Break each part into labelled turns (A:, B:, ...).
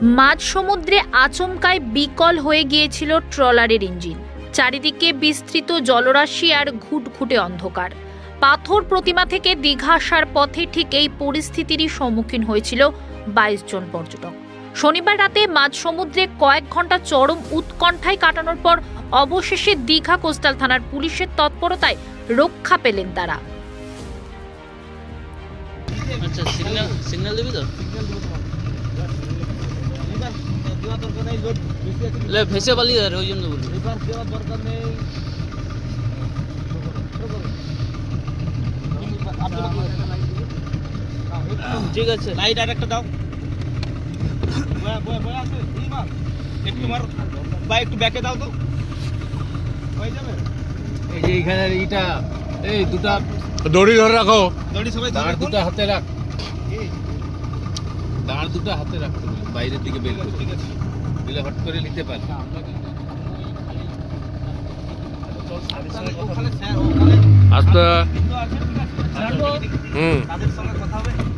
A: মাঝ সমুদ্রে আচমকায় বিকল হয়ে গিয়েছিল ট্রলারের ইঞ্জিন। চারিদিকে বিস্তৃত জলরাশি আর ঘুটঘুটে অন্ধকার। পাথর প্রতিমা থেকে দীঘা আসার পথে ঠিক এই পরিস্থিতিরই সম্মুখীন হয়েছিল বাইশ জন পর্যটক। শনিবার রাতে মাঝ সমুদ্রে কয়েক ঘণ্টা চরম উৎকণ্ঠায় কাটানোর পর অবশেষে দীঘা কোস্টাল থানার পুলিশের তৎপরতায় রক্ষা পেলেন তারা।
B: আচ্ছা সিগন্যাল সিগন্যাল তো? ভেসে পালি আর ওই জন্য বলবি ঠিক আছে।
C: লাইট আর একটা দাও। একটু মার বা একটু ব্যাকে দাও তো। হয়ে যাবে?
D: এই যে এইখানে এইটা এই দুটা
E: দড়ি ধরে রাখো।
C: দড়ি সবাই।
D: দুটো হাতে রাখ।
C: এই,
D: দাঁড় দুটো হাতে রাখতে বলি, বাইরের দিকে বের করে
C: ঠিক আছে?
D: দিলে হট করে নিতে পারে।
C: আচ্ছা
E: আস্তে। হুম
C: তাদের সঙ্গে কথা হবে।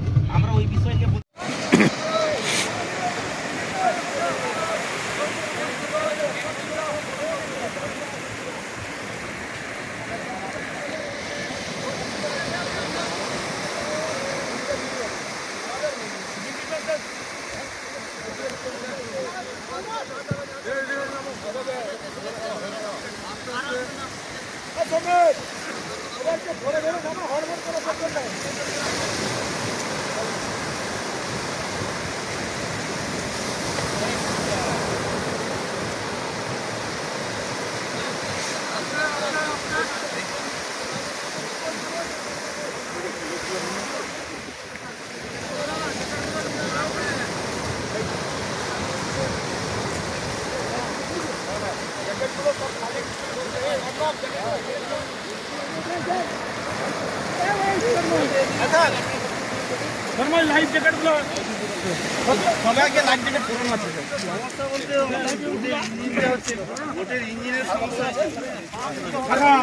C: ধরে ধরে নামা হরমোন করা দরকার নাই সবাইকে লাইট জ্যাকেট পরানো আছে সমস্যা বলতে ইঞ্জিনটা হচ্ছে বোটের ইঞ্জিনের আছে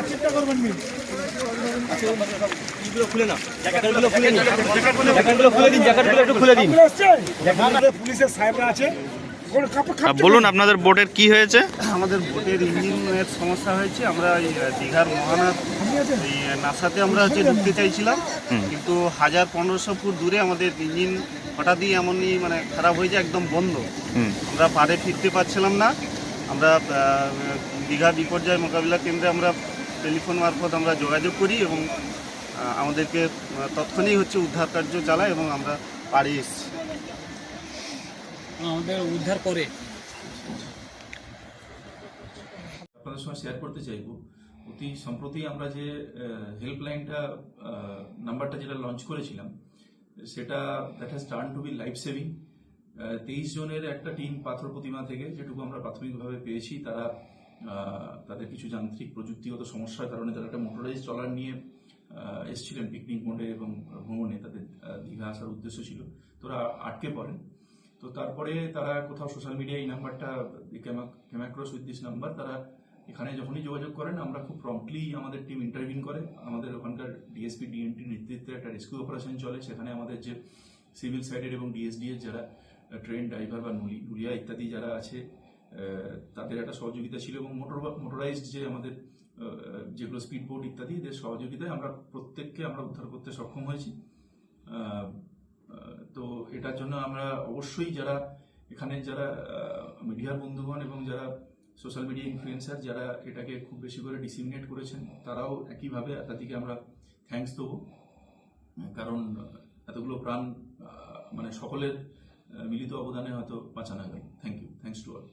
C: চিন্তা করবেন খুলে জ্যাকেটগুলো খুলে জ্যাকেটগুলো দিন জ্যাকেটগুলো একটু খুলে
F: পুলিশের সাহেবরা আছে
G: বলুন আপনাদের বোটের কি হয়েছে?
H: আমাদের বোটের ইঞ্জিনের সমস্যা হয়েছে। আমরা এই দীঘার মহানাথ এই নাসাতে আমরা হচ্ছে ঢুকতে চাইছিলাম। কিন্তু হাজার পনেরোশো ফুট দূরে আমাদের ইঞ্জিন হঠাৎই এমনই মানে খারাপ হয়ে যায় একদম বন্ধ। আমরা পাড়ে ফিরতে পারছিলাম না। আমরা দীঘা বিপর্যয় মোকাবিলা কেন্দ্রে আমরা টেলিফোন মারফত আমরা যোগাযোগ করি এবং আমাদেরকে আহ, তৎক্ষণিক হচ্ছে উদ্ধার কার্য চালায় এবং আমরা পাড়ে এসেছি।
B: আমাদের উদ্ধার করে।
I: আপনাদের সঙ্গে শেয়ার করতে চাইব। অতি সম্প্রতি আমরা যে হেল্পলাইনটা নাম্বারটা যেটা লঞ্চ করেছিলাম, সেটা that has turn to be life saving তেইশ জনের একটা টিম পাথর প্রতিমা থেকে যেটুকু আমরা প্রাথমিকভাবে পেয়েছি, তারা তাদের কিছু যান্ত্রিক প্রযুক্তিগত সমস্যার কারণে তারা একটা মোটরাইজ চলার নিয়ে এসেছিলেন পিকনিক মোডে এবং ভ্রমণে। তাদের দীঘা আসার উদ্দেশ্য ছিল। তো ওরা আটকে পড়েন। তো তারপরে তারা কোথাও সোশ্যাল মিডিয়ায় এই নাম্বারটা ক্যামাক্রস উইথ দিস নাম্বার তারা এখানে যখনই যোগাযোগ করেন, আমরা খুব প্রম্পটলি আমাদের টিম ইন্টারভিউ করে। আমাদের ওখানকার ডিএসপি ডিএনটি নেতৃত্বে একটা রেস্কিউ অপারেশন চলে। সেখানে আমাদের যে সিভিল সাইডের এবং ডিএসডি এর যারা ট্রেন ড্রাইভার বা নুলি, নুলিয়া ইত্যাদি যারা আছে তাদের একটা সহযোগিতা ছিল এবং মোটর মোটরাইজড যে আমাদের যেগুলো স্পিড বোট ইত্যাদি, এদের সহযোগিতায় আমরা প্রত্যেককে আমরা উদ্ধার করতে সক্ষম হয়েছি। তো এটার জন্য আমরা অবশ্যই যারা এখানে যারা মিডিয়ার বন্ধুগণ এবং যারা সোশ্যাল মিডিয়া ইনফ্লুয়েন্সার যারা এটাকে খুব বেশি করে ডিসিমিনেট করেছেন, তারাও একইভাবে তাদেরকে আমরা থ্যাংকস দেবো। কারণ এতগুলো প্রাণ মানে সকলের মিলিত অবদানে হয়তো বাঁচানো গেল thank you thanks to all